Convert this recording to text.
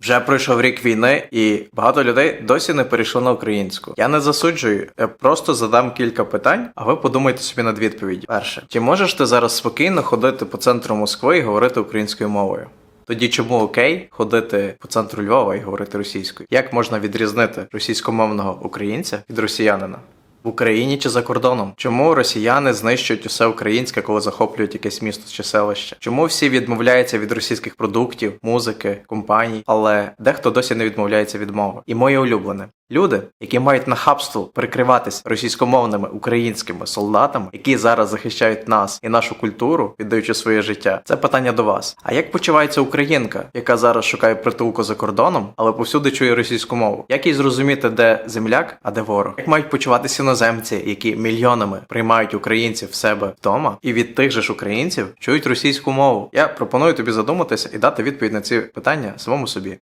Вже пройшов рік війни, і багато людей досі не перейшло на українську. Я не засуджую, я просто задам кілька питань, а ви подумайте собі над відповіддю. Перше, чи можеш ти зараз спокійно ходити по центру Москви і говорити українською мовою? Тоді чому окей ходити по центру Львова і говорити російською? Як можна відрізнити російськомовного українця від росіянина? В Україні чи за кордоном? Чому росіяни знищують усе українське, коли захоплюють якесь місто чи селище? Чому всі відмовляються від російських продуктів, музики, компаній, але дехто досі не відмовляється від мови? І моє улюблене. Люди, які мають нахабство прикриватись російськомовними українськими солдатами, які зараз захищають нас і нашу культуру, віддаючи своє життя, це питання до вас. А як почувається українка, яка зараз шукає притулку за кордоном, але повсюди чує російську мову? Як їй зрозуміти, де земляк, а де ворог? Як мають почуватися іноземці, які мільйонами приймають українців в себе вдома, і від тих же ж українців чують російську мову? Я пропоную тобі задуматися і дати відповідь на ці питання самому собі.